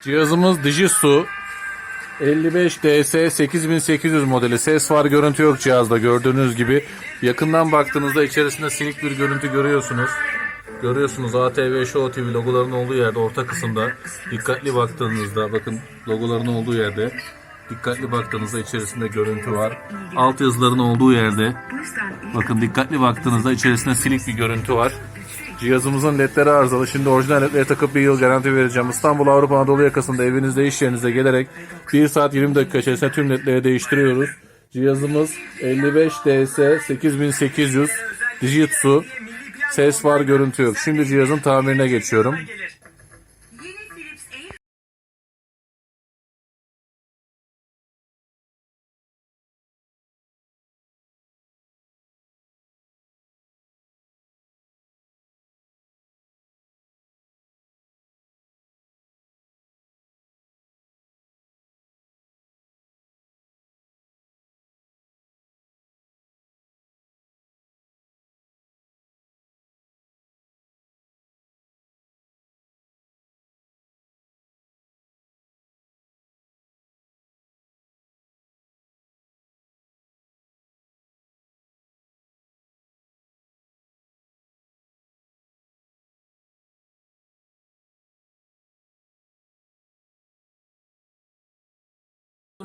Cihazımız Digisu 55 DS 8800 modeli. Ses var, görüntü yok cihazda gördüğünüz gibi. Yakından baktığınızda içerisinde silik bir görüntü görüyorsunuz. Görüyorsunuz ATV Show TV logoların olduğu yerde orta kısımda dikkatli baktığınızda bakın logoların olduğu yerde dikkatli baktığınızda içerisinde görüntü var. Alt yazıların olduğu yerde bakın dikkatli baktığınızda içerisinde silik bir görüntü var. Cihazımızın ledleri arızalı. Şimdi orijinal ledleri takıp bir yıl garanti vereceğim. İstanbul Avrupa Anadolu yakasında evinizde iş yerinize gelerek 1 saat 20 dakika içerisinde tüm ledleri değiştiriyoruz. Cihazımız 55 DS 8800 Dijitsu Ses var görüntü yok. Şimdi cihazın tamirine geçiyorum.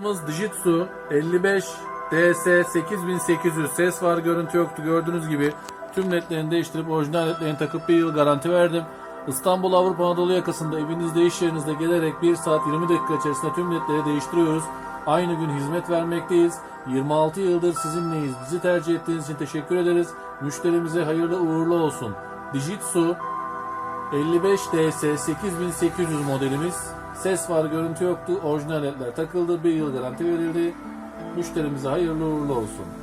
Cihazımız Dijitsu 55 DS 8800 ses var görüntü yoktu gördüğünüz gibi tüm ledlerini değiştirip orijinal ledlerini takıp bir yıl garanti verdim. İstanbul Avrupa Anadolu yakasında evinizde iş yerinizde gelerek 1 saat 20 dakika içerisinde tüm ledleri değiştiriyoruz. Aynı gün hizmet vermekteyiz. 26 yıldır sizinleyiz. Bizi tercih ettiğiniz için teşekkür ederiz. Müşterimize hayırlı uğurlu olsun. Dijitsu 55 DS 8800 modelimiz. Ses var, görüntü yoktu. Orijinal ledler takıldı. Bir yıl garanti verildi. Müşterimize hayırlı uğurlu olsun.